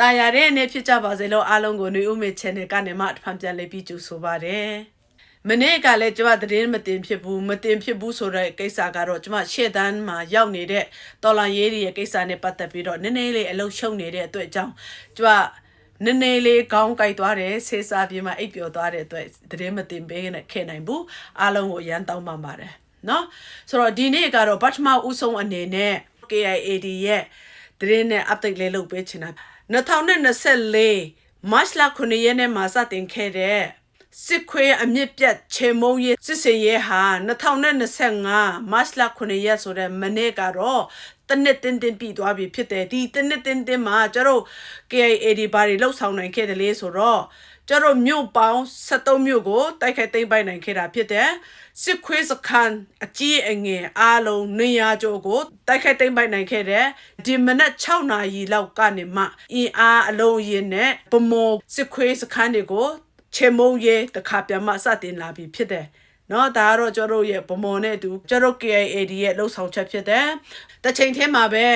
တာယာတဲ့အနေဖြစ်ကြပါစေလို့အားလုံးကိုຫນွေဦးမေ channel ကနေမှတစ်ဖန်ပြန်လေးပြီးကြိုဆိုပါရစေမနေ့ကလည်းကျမသတင်းမတင်ဖြစ်ဘူးမတင်ဖြစ်ဘူးဆိုတဲ့ကိစ္စကတော့ကျမရှေ့တန်းမှာရောက်နေတဲ့တော်လန်ရေးတွေရဲ့ကိစ္စနဲ့ပတ်သက်ပြီးတော့နည်းနည်းလေးအလုံးရှုံနေတဲ့အတွက်ကြောင့်ကျမနည်းနည်းလေးခေါင်းကြိုက်သွားတယ်ဆေးစားပြေးမှအိပ်ပျော်သွားတဲ့အတွက်သတင်းမတင်ပေးနဲ့ခဲ့နိုင်ဘူးအားလုံးကိုရမ်းတောင်းပန်ပါတယ်နော်ဆိုတော့ဒီနေ့ကတော့ပထမဦးဆုံးအနေနဲ့ KIAD ရဲ့သတင်းနဲ့ update လေးလုပ်ပေးချင်တာ 2024 March လ9ရက်နေ့မှာစတင်ခဲ့တဲ့စစ်ခွေးအမြင့်ပြတ်ချေမုံရေးစစ်စင်ရေးဟာ2025 March လ9ရက်ဆိုတဲ့မနေ့ကတော့တနစ်တင်းတင်းပြီးသွားပြီဖြစ်တယ်ဒီတနစ်တင်းတင်းမှာကျတို့ KIAD ဘာတွေလှုပ်ဆောင်နိုင်ခဲ့တယ်လေဆိုတော့ ကျတို့မြို့ပေါင်း73မြို့ကိုတိုက်ခိုက်သိမ်းပိုက်နိုင်ခဲ့တာဖြစ်တယ်စစ်ခွေးစခန်းအကြီးအငယ်အားလုံး200ကျော်ကိုတိုက်ခိုက်သိမ်းပိုက်နိုင်ခဲ့တယ်ဒီမနက်6နာရီလောက်ကနေမှအင်အားအလုံးရင်းနဲ့ဗမောစစ်ခွေးစခန်းတွေကိုချေမုံရဲတခါပြန်မှစတင်လာပြီဖြစ်တယ်နော်ဒါကတော့ကျတို့ရဲ့ဗမော်နဲ့အတူကျတို့ KIAD ရဲ့လှုပ်ဆောင်ချက်ဖြစ်တယ်။တစ်ချိန်တည်းမှာပဲ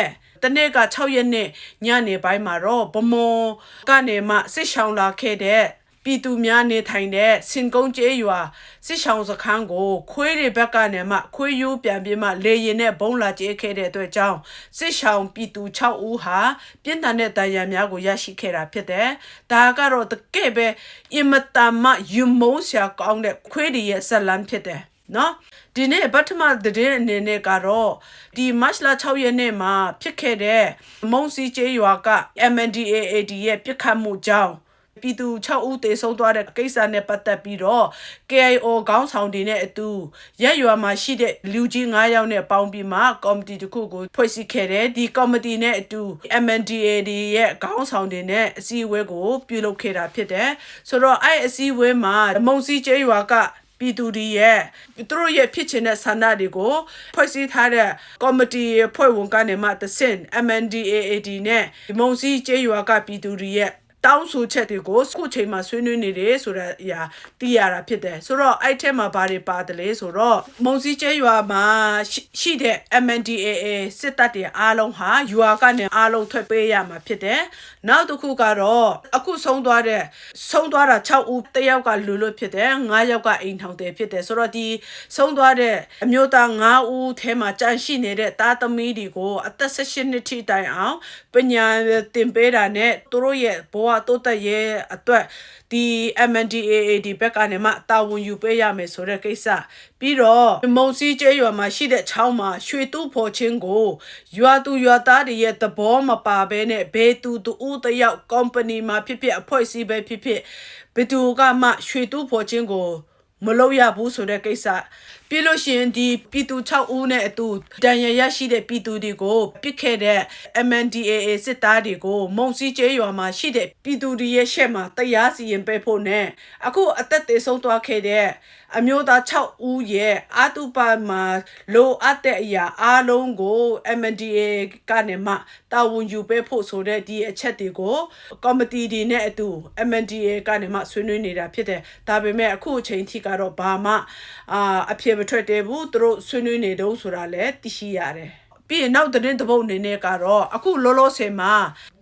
တနေ့က6ရက်နေ့ညနေပိုင်းမှာတော့ဗမော်ကနေမှစစ်ဆောင်လာခဲ့တဲ့ ပြည်သူများနေထိုင်တဲ့စင်ကုန်းကျေးရွာစစ်ဆောင်စခန်းကို ခွေးတွေဘက်ကနေမှခွေးရိုးပြန်ပြီးမှလေရင်နဲ့ဘုံလာကျဲခဲ့တဲ့အတွက်ကြောင့်စစ်ဆောင်ပြည်သူ6ဦးဟာပြင်းထန်တဲ့ဒဏ်ရာများကိုရရှိခဲ့တာဖြစ်တယ်။ဒါကတော့တကယ်ပဲအင်မတန်မှယူမုန်းစရာကောင်းတဲ့ခွေးတွေရဲ့ဇလံဖြစ်တယ်။နော်ဒီနေ့ပထမသတင်းအနေနဲ့ကတော့ဒီမတ်လ6ရက်နေ့မှာဖြစ်ခဲ့တဲ့မုံစီကျေးရွာက MNDAAD ရဲ့ပြစ်ခတ်မှုကြောင့် ပြည်သူ6ဦးသေဆုံးသွားတဲ့ကိစ္စနဲ့ပတ်သက်ပြီးတော့ KIO ခေါင်းဆောင်တွေနဲ့အတူရက်ရွာမှာရှိတဲ့လူကြီး9ယောက်နဲ့ပေါင်းပြီးမှကော်မတီတစ်ခုကိုဖွဲ့စည်းခဲ့တယ်ဒီကော်မတီနဲ့အတူ MNDAD ရဲ့ခေါင်းဆောင်တွေနဲ့အစည်းအဝေးကိုပြုလုပ်ခဲ့တာဖြစ်တယ်ဆိုတော့အဲ့အစည်းအဝေးမှာမုံစီကျေးရွာကပြည်သူတွေရဲ့သူတို့ရဲ့ဖြစ်ချင်တဲ့ဆန္ဒတွေကိုဖွဲ့စည်းထားတဲ့ကော်မတီဖွဲ့ဝင်ကနေမှတဆင့် MNDAAD နဲ့မုံစီကျေးရွာကပြည်သူတွေရဲ့ တောင်းဆိုချက်တွေကိုခုချိန်မှာဆွေးနွေးနေတယ်ဆိုတဲ့အရာသိရတာဖြစ်တယ်ဆိုတော့အဲ့ထဲမှာဘာတွေပါတယ်လဲဆိုတော့မုံစည်းကျဲရွာမှာရှိတဲ့ MNDAA စစ်တပ်တွေအားလုံးဟာရွာကနေအားလုံးထွက်ပေးရမှာဖြစ်တယ်နောက်တစ်ခုကတော့အခုဆုံးသွားတဲ့ဆုံးသွားတာ6ဦးတယောက်ကလူလွတ်ဖြစ်တယ်9ယောက်ကအိမ်ထောင်တယ်ဖြစ်တယ်ဆိုတော့ဒီဆုံးသွားတဲ့အမျိုးသား9ဦးထဲမှာကြန့်ရှိနေတဲ့တားသမီးတွေကိုအသက်16နှစ်ထိတိုင်အောင်ပညာသင်ပေးတာနဲ့သူတို့ရဲ့ဘဝတိုးတက်ရေးအတွက်ဒီ MNDAA ဒီဘက်ကနေမှတာဝန်ယူပေးရမယ်ဆိုတဲ့ကိစ္စပြီးတော့မုံစီကျဲရွာမှာရှိတဲ့ချောင်းမှာရွှေတူးဖော်ခြင်းကိုရွာသူရွာသားတွေရဲ့သဘောမပါဘဲနဲ့ဘဲသူတူဦးတယောက် company မှာဖြစ်ဖြစ်အဖွဲ့အစည်းပဲဖြစ်ဖြစ်ဘယ်သူကမှရွှေတူးဖော်ခြင်းကိုမလုပ်ရဘူးဆိုတဲ့ကိစ္စပြီးလို့ရှိရင်ဒီပြည်သူ6ဦးနဲ့အတူတန်ရရရှိတဲ့ပြည်သူတွေကိုပြစ်ခဲ့တဲ့ MNDAA စစ်သားတွေကိုမုံစီကျေးရွာမှာရှိတဲ့ပြည်သူတွေရဲ့ရှက်မှာတရားစီရင်ပေးဖို့နဲ့အခုအသက်သေဆုံးသွားခဲ့တဲ့အမျိုးသား6ဦးရဲ့အာတုပမှာလိုအပ်တဲ့အရာအားလုံးကို MNDAA ကနေမှတာဝန်ယူပေးဖို့ဆိုတဲ့ဒီအချက်တွေကိုကော်မတီတွေနဲ့အတူ MNDAA ကနေမှဆွေးနွေးနေတာဖြစ်တယ်ဒါပေမဲ့အခုအချိန်ထိကတော့ဘာမှအာအဖြစ်မထွက်သေးဘူးသူတို့ဆွေးနွေးနေတော့ဆိုတာလည်းသိရှိရတယ်ပြီးရင်နောက်သတင်းတစ်ပုဒ်အနေနဲ့ကတော့အခုလောလောဆယ်မှာ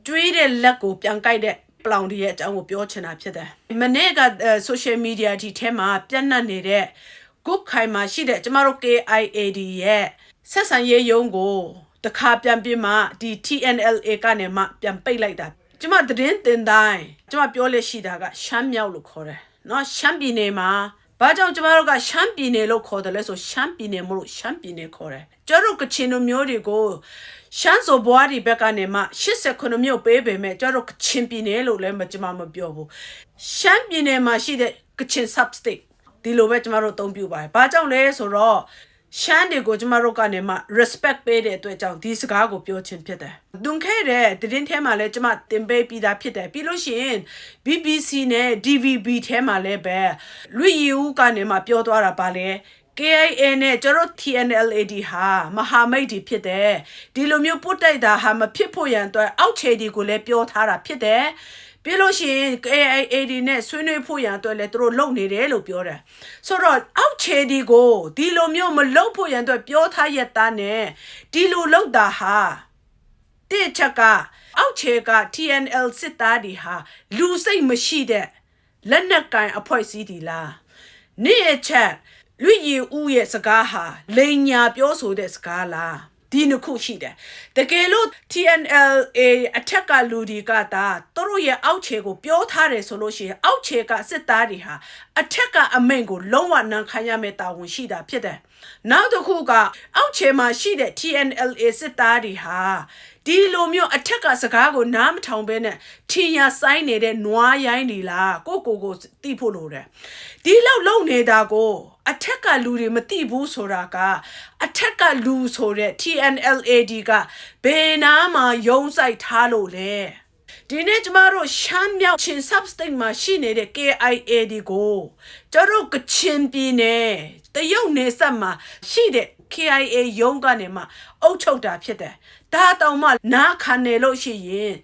ကျွေးတဲ့လက်ကိုပြန်ကြိုက်တဲ့ပလောင်တွေရဲ့အကြောင်းကိုပြောချင်တာဖြစ်တယ်။မနေ့က social media ဒီထဲမှာပြန့်နှံ့နေတဲ့ group ခိုင်မှာရှိတဲ့ကျမတို့ KIAD ရဲ့ဆက်ဆံရေးယုံကိုတခါပြန်ပြမှဒီ TNLA ကနေမှပြန်ပိတ်လိုက်တာကျမသတင်းတင်တိုင်းကျမပြောလက်ရှိတာကရှမ်းမြောက်လို့ခေါ်တယ်။နော်ရှမ်းပြည်နယ်မှာ ဘာကြောင့်ကျမတို့ကရှမ်းပြည်နယ်လို့ခေါ်တယ်လဲဆိုရှမ်းပြည်နယ်မလို့ရှမ်းပြည်နယ်ခေါ်တယ်ကျတို့ကချင်လူမျိုးတွေကိုရှမ်းစော်ဘွားဒီဘက်ကနေမှ89မြို့ပေးပေမဲ့ကျတို့ကချင်ပြည်နယ်လို့လည်းမကျမမပြောဘူးရှမ်းပြည်နယ်မှာရှိတဲ့ကချင် sub state ဒီလိုပဲကျမတို့အသုံးပြုပါတယ်ဘာကြောင့်လဲဆိုတော့ ရှမ်းတွေကိုကျမတို့ကနေမှ respect ပေးတဲ့အတွက်ကြောင့်ဒီစကားကိုပြောချင်ဖြစ်တယ်။တွန်ခဲ့တဲ့သတင်းထဲမှာလည်းကျမတင်ပေးပြီးသားဖြစ်တယ်။ပြီးလို့ရှိရင် BBC နဲ့ DVB ထဲမှာလည်းပဲလူရီဦးကနေမှပြောသွားတာပါလေ။ KIA နဲ့ကျတော့ TNLAD ဟာမဟာမိတ်တွေဖြစ်တယ်ဒီလိုမျိုးပုတ်တိုက်တာဟာမဖြစ်ဖို့ရန်အတွက်အောက်ခြေတွေကိုလည်းပြောထားတာဖြစ်တယ်ပြီးလို့ရှိရင် AIAD နဲ့ဆွေးနွေးဖို့ရန်အတွက်လည်းသူတို့လုပ်နေတယ်လို့ပြောတယ်ဆိုတော့အောက်ခြေဒီကိုဒီလိုမျိုးမလုပ်ဖို့ရန်အတွက်ပြောထားရတဲ့နဲ့ဒီလိုလုပ်တာဟာတတစ်ချက်ကအောက်ခြေက TNL စစ်သားတွေဟာလူစိတ်မရှိတဲ့လက်နက်ကင်အဖွဲ့အစည်းဒီလားနေ့ရဲ့ချက် လူရီဦးရဲ့စကားဟာလိန်ညာပြောဆိုတဲ့စကားလားဒီနှစ်ခုရှိတယ်တကယ်လို့ TNLA အထက်ကလူတွေကဒါသူတို့ရဲ့အောက်ခြေကိုပြောထားတယ်ဆိုလို့ရှိရင်အောက်ခြေကစစ်သားတွေဟာအထက်ကအမိန့်ကိုလုံးဝနံခံရမယ့်တာဝန်ရှိတာဖြစ်တယ်နောက်တစ်ခုကအောက်ခြေမှာရှိတဲ့ TNLA စစ်သားတွေဟာ ဒီလိုမျိုးအထက်ကစကားကိုနားမထောင်ဘဲနဲ့ထင်ရဆိုင်နေတဲ့နွားရိုင်းတွေလားကိုကိုကိုတိဖို့လိုတယ်ဒီလောက်လုံနေတာကိုအထက်ကလူတွေမသိဘူးဆိုတာကအထက်ကလူဆိုတဲ့ TNLAD ကဘယ်နာမှာယုံဆိုင်ထားလို့လဲဒီနေ့ကျမတို့ရှမ်းမြောက်ချင်း substate မှာရှိနေတဲ့ KIA ဒီကိုကျတို့ကချင်ပြည်နယ်တရုတ်နယ်စပ်မှာရှိတဲ့ KIA ရုံးကနေမှအုပ်ချုပ်တာဖြစ်တယ်။ဒါတောင်မှနားခံနေလို့ရှိရင်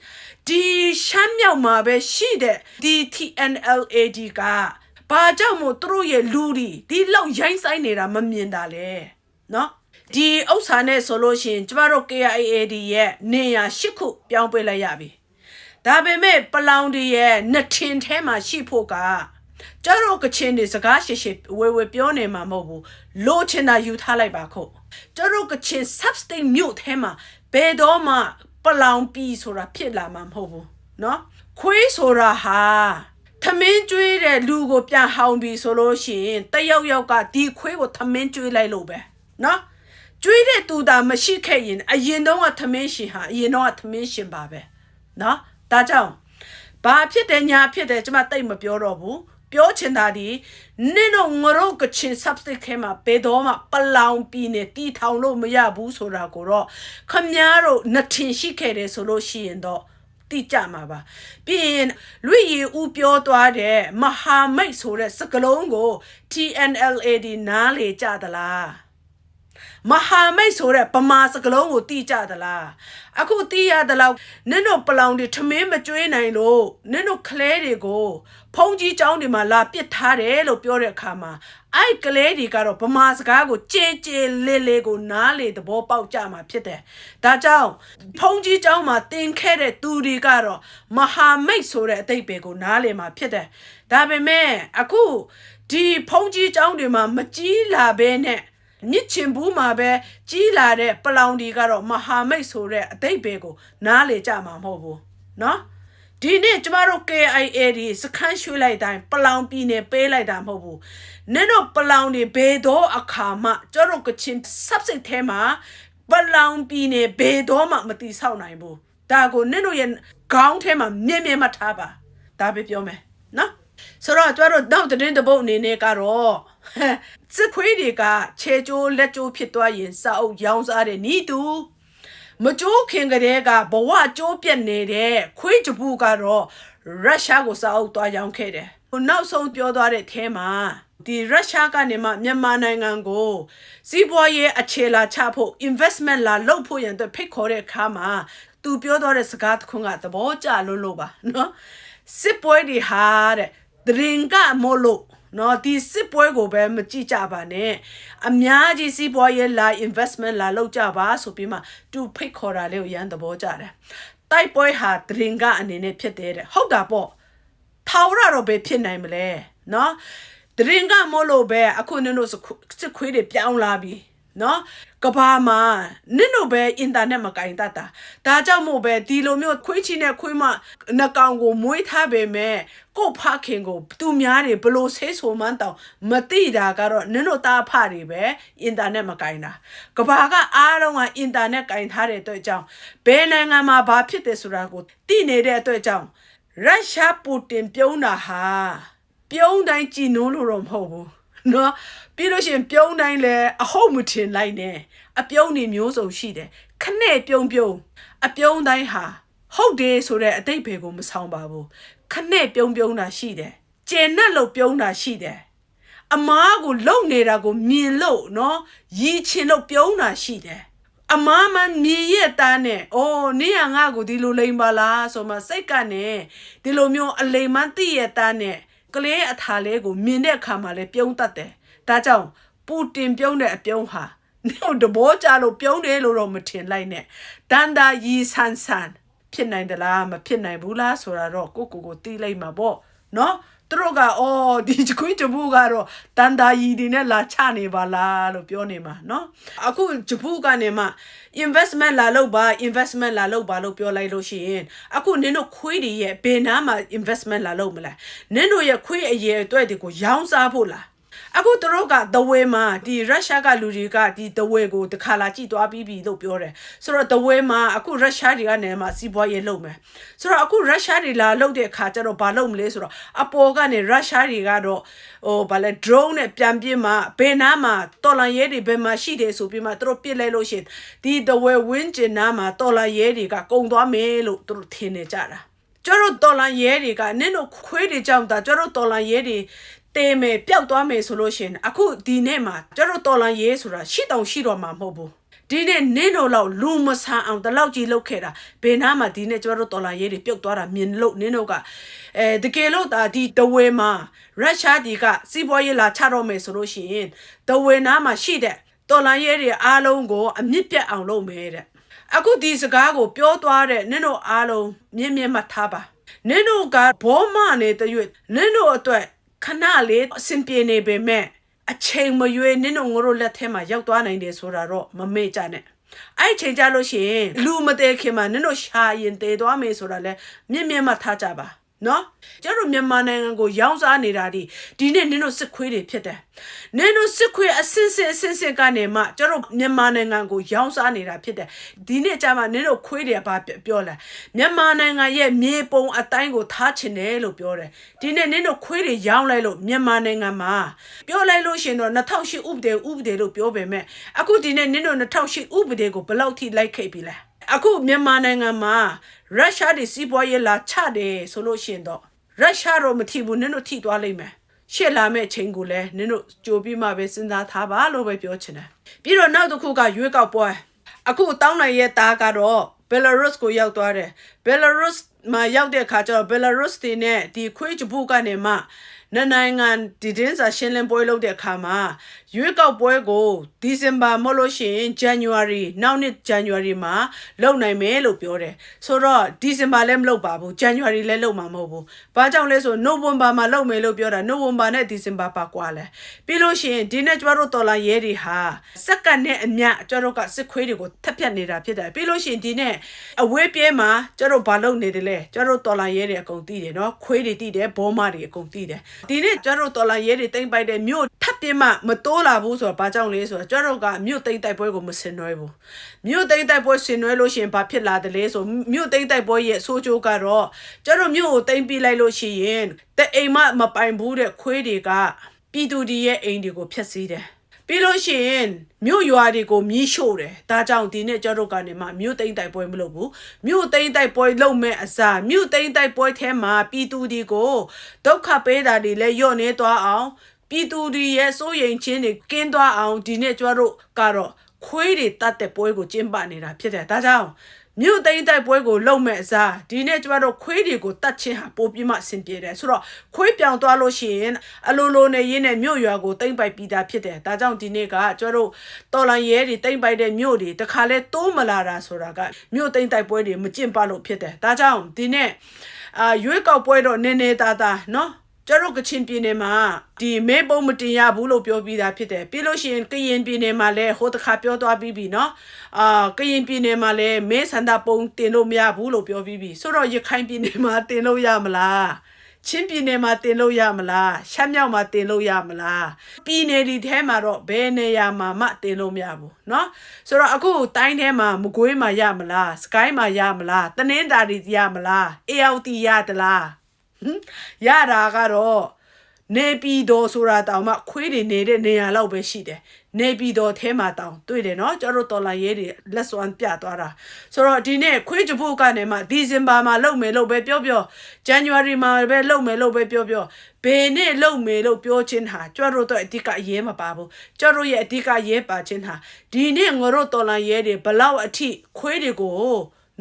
ဒီရှမ်းမြောက်မှာပဲရှိတဲ့ဒီ TNLAD ကဘာကြောင့်မို့သူတို့ရဲ့လူတွေဒီလောက်ရိုင်းဆိုင်နေတာမမြင်တာလဲနော်ဒီဥစ္စာနဲ့ဆိုလို့ရှိရင်ကျမတို့ KIAD ရဲ့နေရာ၈ခုပြောင်းပေးလိုက်ရပြီဒါပေမဲ့ပလောင်တွေရဲ့နှစ်ထင်ထဲမှာရှိဖို့က ကျတို့ကချင်တွေစကားရှည်ရှည်ဝေဝေပြောနေမှာမဟုတ်ဘူးလိုချင်တာယူထားလိုက်ပါခုကျတို့ကချင် substate မြို့ထဲမှာဘယ်တော့မှပလောင်ပြီဆိုတာဖြစ်လာမှာမဟုတ်ဘူးเนาะခွေးဆိုတာဟာသမင်းကျွေးတဲ့လူကိုပြန်ဟောင်းပြီဆိုလို့ရှိရင်တယောက်ယောက်ကဒီခွေးကိုသမင်းကျွေးလိုက်လို့ပဲเนาะကျွေးတဲ့သူတာမရှိခဲ့ရင်အရင်တော့ကသမင်းရှင်ဟာအရင်တော့ကသမင်းရှင်ပါပဲเนาะဒါကြောင့်ဘာဖြစ်တယ်ညာဖြစ်တယ်ကျွန်မတိတ်မပြောတော့ဘူး ပြောချင်တာဒီနင်တို့ငရုတ်ကချင် substate ခဲမှာဘယ်တော့မှပလောင်ပြည်နေတီထောင်လို့မရဘူးဆိုတာကိုတော့ခမည်းတော်နှထင်ရှိခဲ့တယ်ဆိုလို့ရှိရင်တော့တိကြမှာပါပြီးရင်လွေရီဦးပြောသွားတဲ့မဟာမိတ်ဆိုတဲ့စကလုံးကို TNLAD နားလေကြသလား မဟာမိတ်ဆိုတဲ့ပမာစကလုံးကိုတီးကြသလားအခုတီးရသလောက်နင်တို့ပလောင်တွေထမင်းမကျွေးနိုင်လို့နင်တို့ကလဲတွေကိုဖုံးကြီးเจ้าတွေမှာလာပစ်ထားတယ်လို့ပြောတဲ့အခါမှာအဲ့ကလေးတွေကတော့ဗမာစကားကိုကြဲကြဲလေးလေးကိုနားလေသဘောပေါက်ကြမှာဖြစ်တယ်။ဒါကြောင့်ဖုံးကြီးเจ้าမှာတင်ခဲ့တဲ့သူတွေကတော့မဟာမိတ်ဆိုတဲ့အတိတ်ပဲကိုနားလေမှာဖြစ်တယ်။ဒါပေမဲ့အခုဒီဖုံးကြီးเจ้าတွေမှာမကြီးလာဘဲနဲ့ မြစ်ချင်ဘူးမှာပဲကြီးလာတဲ့ပလောင်ဒီကတော့မဟာမိတ်ဆိုတဲ့အတိတ်ပဲကိုနားလေကြမှာမဟုတ်ဘူးเนาะဒီနေ့ကျမတို့ KIA ဒီစခန်းရွှေ့လိုက်တိုင်းပလောင်ပြည်နယ်ပေးလိုက်တာမဟုတ်ဘူးနင်တို့ပလောင်တွေဘေတော့အခါမှကျတို့ကချင်း subject ထဲမှာပလောင်ပြည်နယ်ဘေတော့မှမတိဆောက်နိုင်ဘူးဒါကိုနင်တို့ရဲ့ခေါင်းထဲမှာမြင်မြင်မှထားပါဒါပဲပြောမယ်နော် ဆိုတော့ကျတို့နောက်တဲ့တပုတ်အနေနဲ့ကတော့စစ်ခွေးတွေကခြေကျိုးလက်ကျိုးဖြစ်သွားရင်စာအုပ်ရောင်းစားတဲ့နီးတူမကျိုးခင်ကလေးကဘဝကျိုးပြက်နေတဲ့ခွေးကြပူကတော့ရုရှားကိုစာအုပ်သွားရောင်းခဲ့တယ်နောက်ဆုံးပြောသွားတဲ့အဲမှာဒီရုရှားကနေမှမြန်မာနိုင်ငံကိုစီးပွားရေးအခြေလာချဖို့ investment လာလုပ်ဖို့ရန်အတွက်ဖိတ်ခေါ်တဲ့အခါမှာသူပြောသွားတဲ့စကားတစ်ခုကသဘောကျလို့လို့ပါနော်စစ်ပွဲတွေဟာတဲ့ ဒရင်ကမို့လို့နော်ဒီစစ်ပွဲကိုပဲမကြည့်ကြပါနဲ့အများကြီးစီးပွားရေးလာ investment လာလုပ်ကြပါဆိုပြီးမှသူဖိတ်ခေါ်တာလေးကိုရန်သဘောကျတယ်တိုက်ပွဲဟာဒရင်ကအနေနဲ့ဖြစ်တယ်တဲ့ဟုတ်တာပေါ့ထာဝရတော့ပဲဖြစ်နိုင်မလဲနော်ဒရင်ကမို့လို့ပဲအခုနင်တို့စစ်ခွေးတွေပြောင်းလာပြီ နော်ကဘာမှာနင့်တို့ပဲအင်တာနက်မကင်တတ်တာဒါကြောင့်မို့ပဲဒီလိုမျိုးခွေးချီနဲ့ခွေးမနှကောင်ကိုမွေးထားပေမဲ့ကို့ဖခင်ကိုသူများတွေဘလို့ဆေးဆိုမှန်းတောင်မသိတာကတော့နင့်တို့သားဖတွေပဲအင်တာနက်မကင်တာကဘာကအားလုံးကအင်တာနက်ကင်ထားတဲ့အတွက်ကြောင့်ဘယ်နိုင်ငံမှာဘာဖြစ်တယ်ဆိုတာကိုသိနေတဲ့အတွက်ကြောင့်ရုရှားပူတင်ပြုံးတာဟာပြုံးတိုင်းကြည်နုံးလို့တော့မဟုတ်ဘူး နော်ပြီးလို့ရှိရင်ပြုံးတိုင်းလဲအဟုတ်မထင်လိုက်နဲ့အပြုံးနေမျိုးစုံရှိတယ်ခနဲ့ပြုံးပြုံးအပြုံးတိုင်းဟာဟုတ်တယ်ဆိုတဲ့အတိတ်ဘေကိုမဆောင်ပါဘူးခနဲ့ပြုံးပြုံးတာရှိတယ်ကျင်နဲ့လို့ပြုံးတာရှိတယ်အမားကိုလုံနေတာကိုမြင်လို့နော်ရည်ချင်လို့ပြုံးတာရှိတယ်အမားမမြင်ရတဲ့နဲ့အိုးနေရငါကိုဒီလိုလိမ်ပါလားဆိုမှစိတ်ကနေဒီလိုမျိုးအလိမ်မသိရတဲ့နဲ့ ကလေးအထာလေးကိုမြင်တဲ့အခါမှာလည်းပြုံးတတ်တယ်။ဒါကြောင့်ပူတင်ပြုံးတဲ့အပြုံးဟာနင်တို့တဘောကြလို့ပြုံးတယ်လို့တော့မထင်လိုက်နဲ့တန်တာရီဆန်ဆန်ဖြစ်နိုင်သလားမဖြစ်နိုင်ဘူးလားဆိုတာတော့ကိုကိုကိုတီးလိုက်မှာပေါ့နော် သူတို့ကအော်ဒီခွေးဂျပူကတော့တန်တာရီတွေနဲ့လာချနေပါလားလို့ပြောနေမှာနော်အခုဂျပူကနေမှ investment လာလုပ်ပါ investment လာလုပ်ပါလို့ပြောလိုက်လို့ရှိရင်အခုနင်တို့ခွေးတွေရဲ့ဘယ်နားမှာ investment လာလုပ်မလဲနင်တို့ရဲ့ခွေးအရေးအတွက်တွေကိုရောင်းစားဖို့လား အခုသူတို့ကတဝဲမှာဒီရုရှားကလူတွေကဒီတဝဲကိုတခါလာကြည့်သွားပြီးပြီလို့ပြောတယ်ဆိုတော့တဝဲမှာအခုရုရှားတွေကနေမှစီးပွားရေးလုပ်မယ်ဆိုတော့အခုရုရှားတွေလာလုပ်တဲ့အခါကျတော့ဘာလုပ်မလဲဆိုတော့အပေါ်ကနေရုရှားတွေကတော့ဟိုဘာလဲ drone နဲ့ပြန်ပြင်းမှာဘယ်နားမှာတော်လန်ရဲတွေဘယ်မှာရှိတယ်ဆိုပြီးမှသူတို့ပြစ်လိုက်လို့ရှိရင်ဒီတဝဲဝင်းကျင်နားမှာတော်လန်ရဲတွေကကုံသွားမယ်လို့သူတို့ထင်နေကြတာကျတော့တော်လန်ရဲတွေကနင့်တို့ခွေးတွေကြောင့်ဒါကျတော့တော်လန်ရဲတွေ တေးမယ်ပျောက်သွားမယ်ဆိုလို့ရှရင်အခုဒီနေ့မှာကျတော့တော်လန်ရဲဆိုတာရှိတောင်ရှိတော့မှာမဟုတ်ဘူးဒီနေ့နင်းတို့လောက်လူမဆန်အောင်တလောက်ကြီးလောက်ခဲ့တာဘယ်နာမှာဒီနေ့ကျတော့တော်လာရေးတွေပြုတ်သွားတာမြင်လို့နင်းတို့ကအဲတကယ်လို့ဒါဒီတဝဲမှာရုရှားဒီကစီးပွားရေးလာချတော့မယ်ဆိုလို့ရှိရင်တဝဲနာမှာရှိတဲ့တော်လာရေးတွေအားလုံးကိုအမြင့်ပြတ်အောင်လုပ်မယ်တဲ့အခုဒီစကားကိုပြောသွားတဲ့နင်းတို့အားလုံးမြင့်မြတ်မှတ်ထားပါနင်းတို့ကဘောမနေတဲ့ရွေ့နင်းတို့အတွက် ခဏလေးအဆင်ပြေနေပေမဲ့အချိန်မရွေးနင်းတို့ငိုတို့လက်ထဲမှာရောက်သွားနိုင်တယ်ဆိုတာတော့မမေ့ကြနဲ့အဲ့ချိန်ကြလို့ရှိရင်လူမသေးခင်မှာနင်းတို့ရှာရင်တည်သွားမယ်ဆိုတာလဲမြင့်မြတ်မှတ်ထားကြပါ နော်ကျတို့မြန်မာနိုင်ငံကိုရောင်းစားနေတာဒီဒီနေ့နင်တို့စစ်ခွေးတွေဖြစ်တယ်နင်တို့စစ်ခွေးအစင်စင်အစင်စင်ကနေမှကျတို့မြန်မာနိုင်ငံကိုရောင်းစားနေတာဖြစ်တယ်ဒီနေ့ကျမှနင်တို့ခွေးတွေကဘာပြောလဲမြန်မာနိုင်ငံရဲ့မြေပုံအတိုင်းကိုထားချင်တယ်လို့ပြောတယ်ဒီနေ့နင်တို့ခွေးတွေရောင်းလိုက်လို့မြန်မာနိုင်ငံမှာပြောလိုက်လို့ရှင်တော့2008ဥပဒေဥပဒေလို့ပြောပေမဲ့အခုဒီနေ့နင်တို့2008ဥပဒေကိုဘယ်လောက်ထိလိုက်ခဲ့ပြီလဲအခုမြန်မာနိုင်ငံမှာ ရုရှားတွေစီးပွားရေးလာချတယ်ဆိုလို့ရှိရင်တော့ရုရှားတော့မထီဘူးနင်တို့ထိသွားလိမ့်မယ်ရှေ့လာမဲ့ချိန်ကိုလည်းနင်တို့ကြိုပြီးမှပဲစဉ်းစားထားပါလို့ပဲပြောချင်တယ်ပြီးတော့နောက်တစ်ခုကရွေးကောက်ပွဲအခုတောင်းနိုင်ရဲ့သားကတော့ Belarus ကိုရောက်သွားတယ် Belarus မှာရောက်တဲ့အခါကျတော့ Belarus တွေနဲ့ဒီခွေးဂျပူကနေမှ နနိုင်ငံဒီတင်းစာရှင်းလင်းပွဲလုပ်တဲ့အခါမှာရွေးကောက်ပွဲကိုဒီဇင်ဘာမဟုတ်လို့ရှိရင် January နောက်နှစ် January မှာလုပ်နိုင်မယ်လို့ပြောတယ်ဆိုတော့ဒီဇင်ဘာလည်းမလုပ်ပါဘူး January လည်းလုပ်မှာမဟုတ်ဘူးဘာကြောင့်လဲဆို November မှာလုပ်မယ်လို့ပြောတာ November နဲ့ December ပါကွာလဲပြီးလို့ရှိရင်ဒီနေ့ကျမတို့တော်လာရဲတွေဟာစက္ကန့်နဲ့အမျှကျမတို့ကစစ်ခွေးတွေကိုထက်ဖြတ်နေတာဖြစ်တယ်ပြီးလို့ရှိရင်ဒီနေ့အဝေးပြေးမှာကျမတို့ဘာလုပ်နေတယ်လဲကျမတို့တော်လာရဲတွေအကုန်သိတယ်နော်ခွေးတွေသိတယ်ဘောမတွေအကုန်သိတယ်ဒီနေ့ကျတို့တော်လာရဲတွေတိမ့်ပိုက်တဲ့မြို့ထပ်ပြင်းမှမတိုးလာဘူးဆိုတော့ဘာကြောင့်လဲဆိုတော့ကျတို့ကမြို့တိမ့်တိုက်ပွဲကိုမဆင်နွှဲဘူးမြို့တိမ့်တိုက်ပွဲဆင်နွှဲလို့ရှိရင်ဘာဖြစ်လာတယ်လဲဆိုမြို့တိမ့်တိုက်ပွဲရဲ့အဆိုးကျိုးကတော့ကျတို့မြို့ကိုတိမ့်ပြလိုက်လို့ရှိရင်တအိမ်မမပိုင်ဘူးတဲ့ခွေးတွေကပြည်သူတွေရဲ့အိမ်တွေကိုဖျက်ဆီးတယ် ပြီးလို့ရှိရင်မြို့ရွာတွေကိုမြီးရှို့တယ်ဒါကြောင့်ဒီနေ့ကျတို့ကနေမှမြို့သိမ်းတိုက်ပွဲမလုပ်ဘူးမြို့သိမ်းတိုက်ပွဲလုပ်မဲ့အစားမြို့သိမ်းတိုက်ပွဲထဲမှာပြည်သူတွေကိုဒုက္ခပေးတာတွေလည်းညော့နေသွားအောင်ပြည်သူတွေရဲ့စိုးရိမ်ခြင်းတွေကင်းသွားအောင်ဒီနေ့ကျတို့ကတော့ခွေးတွေတတ်တဲ့ပွဲကိုကျင်းပနေတာဖြစ်တယ်ဒါကြောင့် မြို့သိမ်းတိုက်ပွဲကိုလုပ်မဲ့အစားဒီနေ့ကျမတို့ခွေးတွေကိုတတ်ချင်းဟာပိုပြီးမှအဆင်ပြေတယ်ဆိုတော့ခွေးပြောင်သွားလို့ရှိရင်အလိုလိုနေရင်းနဲ့မြို့ရွာကိုသိမ်းပိုက်ပြီးသားဖြစ်တယ်ဒါကြောင့်ဒီနေ့ကကျမတို့တော်လန်ရဲတွေသိမ်းပိုက်တဲ့မြို့တွေတခါလဲတိုးမလာတာဆိုတာကမြို့သိမ်းတိုက်ပွဲတွေမကျင့်ပလို့ဖြစ်တယ်ဒါကြောင့်ဒီနေ့အာရွေးကောက်ပွဲတော့နည်းနည်းသားသားနော် ကျတို့ကချင်ပြည်နယ်မှာဒီမဲပုံမတင်ရဘူးလို့ပြောပြီးသားဖြစ်တယ်ပြီးလို့ရှိရင်ကရင်ပြည်နယ်မှာလည်းဟိုတခါပြောသွားပြီးပြီเนาะအာကရင်ပြည်နယ်မှာလည်းမဲဆန္ဒပုံတင်လို့မရဘူးလို့ပြောပြီးပြီဆိုတော့ရခိုင်ပြည်နယ်မှာတင်လို့ရမလားချင်းပြည်နယ်မှာတင်လို့ရမလားရှမ်းမြောက်မှာတင်လို့ရမလားပြည်နယ်ဒီထဲမှာတော့ဘယ်နေရာမှာမှတင်လို့မရဘူးเนาะဆိုတော့အခုတိုင်းထဲမှာမကွေးမှာရမလားစကိုင်းမှာရမလားတနင်္သာရီရမလားအေယောက်တီရတလားဟင် ရတာကတော့နေပြည်တော်ဆိုတာတောင်မှခွေးတွေနေတဲ့နေရာလောက်ပဲရှိတယ်နေပြည်တော်ထဲမှာတောင်တွေ့တယ်နော်ကျတို့တော်လာရဲတွေလက်စွမ်းပြသွားတာဆိုတော့ဒီနေ့ခွေးကြဖို့ကနေမှဒီဇင်ဘာမှာလုပ်မယ်လို့ပဲပြောပြောဇန်နဝါရီမှာပဲလုပ်မယ်လို့ပဲပြောပြောဘယ်နဲ့လုပ်မယ်လို့ပြောချင်းဟာကျတို့တော့အဓိကအရေးမပါဘူးကျတို့ရဲ့အဓိကရေးပါချင်းဟာဒီနေ့ငါတို့တော်လာရဲတွေဘလောက်အထိခွေးတွေကို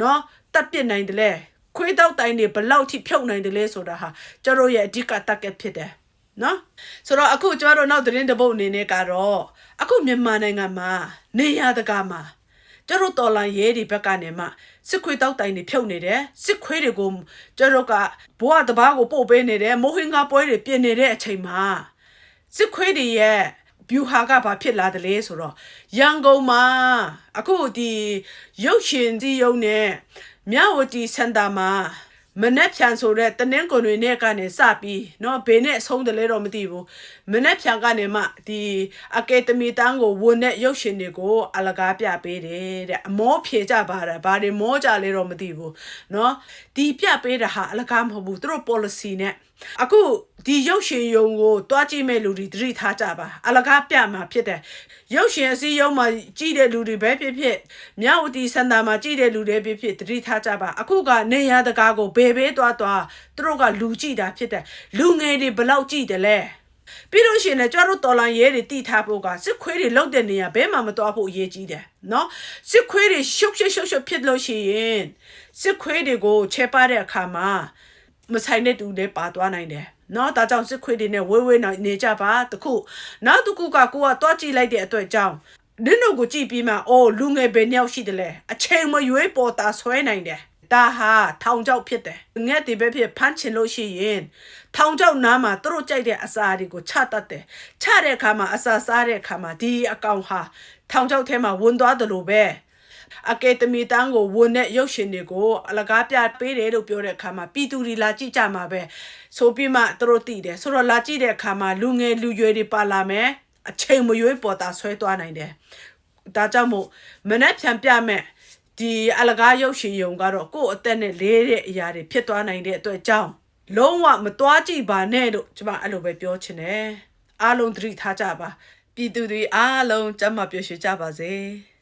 နော်တက်ပစ်နိုင်တယ်လဲ ခွေးတောက်တိုင်းတွေဘလောက်ထိဖြုတ်နိုင်တယ်လဲဆိုတာဟာကျတို့ရဲ့အဓိက target ဖြစ်တယ်နော်ဆိုတော့အခုကျမတို့နောက်သတင်းတစ်ပုဒ်အနေနဲ့ကတော့အခုမြန်မာနိုင်ငံမှာနေရတကာမှာကျတို့တော်လန်ရဲဒီဘက်ကနေမှစစ်ခွေးတောက်တိုင်တွေဖြုတ်နေတယ်စစ်ခွေးတွေကိုကျတို့ကဘဝတဘာကိုပို့ပေးနေတယ်မိုးဟင်းကားပွဲတွေပြင်နေတဲ့အချိန်မှာစစ်ခွေးတွေရဲ့ဗျူဟာကဘာဖြစ်လာတယ်လဲဆိုတော့ရန်ကုန်မှာအခုဒီရုပ်ရှင်ဒီယုံနဲ့ မြဝတီစင်တာမှာမနေ့ဖြန်ဆိုတဲ့တနင်္ဂနွေနေ့ကနေစပြီးเนาะဘေးနဲ့ဆုံးတယ်လဲတော့မသိဘူးမနေ့ဖြန်ကနေမှဒီအကယ်ဒမီတန်းကိုဝန်တဲ့ရုပ်ရှင်တွေကိုအလကားပြပေးတယ်တဲ့အမောဖြေကြပါတာဘာတွေမောကြလဲတော့မသိဘူးเนาะဒီပြပေးတာဟာအလကားမဟုတ်ဘူးသူတို့ policy နဲ့ အခုဒီရုပ်ရှင်ယုံကိုတွားကြည့်မဲ့လူတွေသတိထားကြပါအလကားပြမှာဖြစ်တယ်ရုပ်ရှင်အစည်းအရုံးမှာကြည့်တဲ့လူတွေပဲဖြစ်ဖြစ်မြဝတီစန္ဒာမှာကြည့်တဲ့လူတွေဖြစ်ဖြစ်သတိထားကြပါအခုကနေရတကားကိုဘေဘေးတွားတွားသူတို့ကလူကြည့်တာဖြစ်တယ်လူငယ်တွေဘယ်လောက်ကြည့်တယ်လဲပြီးလို့ရှိရင်လည်းကျတို့တော်လန်ရဲတွေတိထားဖို့ကစစ်ခွေးတွေလောက်တဲ့နေရာဘဲမှမတော်ဖို့အရေးကြီးတယ်နော်စစ်ခွေးတွေရှုပ်ရှုပ်ရှုပ်ရှုပ်ဖြစ်လို့ရှိရင်စစ်ခွေးတွေကိုချဲပါတဲ့အခါမှာ မဆိုင်တဲ့တူတွေပါသွားနိုင်တယ်နော်ဒါကြောင့်စစ်ခွေးတွေနဲ့ဝေးဝေးနေကြပါတခုနောက်တစ်ခုကကိုကတွားကြည့်လိုက်တဲ့အတွက်ကြောင့်နင်တို့ကိုကြည့်ပြီးမှအိုးလူငယ်ပဲနှစ်ယောက်ရှိတယ်လေအချိန်မရွေးပေါ်တာဆွဲနိုင်တယ်ဒါဟာထောင်ချောက်ဖြစ်တယ်ငက်တွေပဲဖြစ်ဖမ်းချင်လို့ရှိရင်ထောင်ချောက်နားမှာသူတို့ကြိုက်တဲ့အစာတွေကိုချတတ်တယ်ချတဲ့အခါမှာအစာစားတဲ့အခါမှာဒီအကောင်ဟာထောင်ချောက်ထဲမှာဝင်သွားတယ်လို့ပဲ အကယ်ဒမီတန်းကိုဝန်တဲ့ရုပ်ရှင်တွေကိုအလကားပြပေးတယ်လို့ပြောတဲ့အခါမှာပြည်သူတွေလာကြည့်ကြမှာပဲဆိုပြီးမှသူတို့သိတယ်ဆိုတော့လာကြည့်တဲ့အခါမှာလူငယ်လူရွယ်တွေပါလာမယ်အချိန်မရွေးပေါ်တာဆွဲသွားနိုင်တယ်ဒါကြောင့်မို့မနဲ့ဖြန်ပြမဲ့ဒီအလကားရုပ်ရှင်ယုံကတော့ကိုယ့်အသက်နဲ့လေးတဲ့အရာတွေဖြစ်သွားနိုင်တဲ့အတွက်ကြောင့်လုံးဝမသွားကြည့်ပါနဲ့လို့ကျွန်မအဲ့လိုပဲပြောချင်တယ်အားလုံးသတိထားကြပါပြည်သူတွေအားလုံးကျန်းမာပျော်ရွှင်ကြပါစေ။